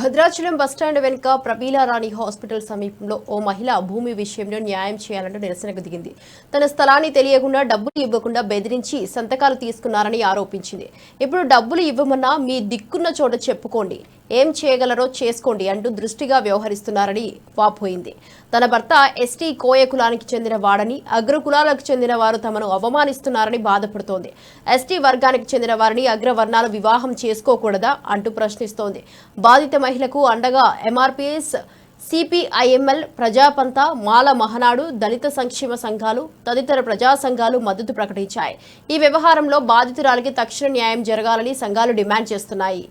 Bhadrachalam bus stand వెనుక ప్రబీలారాణి hospital సమీపంలో ఓ మహిళ భూమి విషయంలో న్యాయం చేయాలంటూ నిరసనకు దిగింది. తన స్థలాన్ని తెలియకుండా డబ్బులు ఇవ్వకుండా బెదిరించి సంతకాలు తీసుకున్నారని ఆరోపించింది. ఇప్పుడు డబ్బులు ఇవ్వమన్నా మీ దిక్కున్న చోట చెప్పుకోండి. ఏం చేయగలరో చేసుకోండి అంటూ దృష్టిగా వ్యవహరిస్తున్నారని వాపోయింది. తన భర్త ఎస్టీ కోయ కులానికి చెందిన వాడని అగ్ర కులాలకు చెందిన వారు తమను అవమానిస్తున్నారని బాధపడుతోంది. ఎస్టీ వర్గానికి చెందిన వారిని అగ్రవర్ణాలు వివాహం చేసుకోకూడదా అంటూ ప్రశ్నిస్తోంది. బాధిత మహిళకు అండగా ఎంఆర్పీఎస్ సిపిఐఎంఎల్ ప్రజాపంత మాల మహనాడు దళిత సంక్షేమ సంఘాలు తదితర ప్రజా సంఘాలు మద్దతు ప్రకటించాయి. ఈ వ్యవహారంలో బాధితురాలికి తక్షణ న్యాయం జరగాలని సంఘాలు డిమాండ్ చేస్తున్నాయి.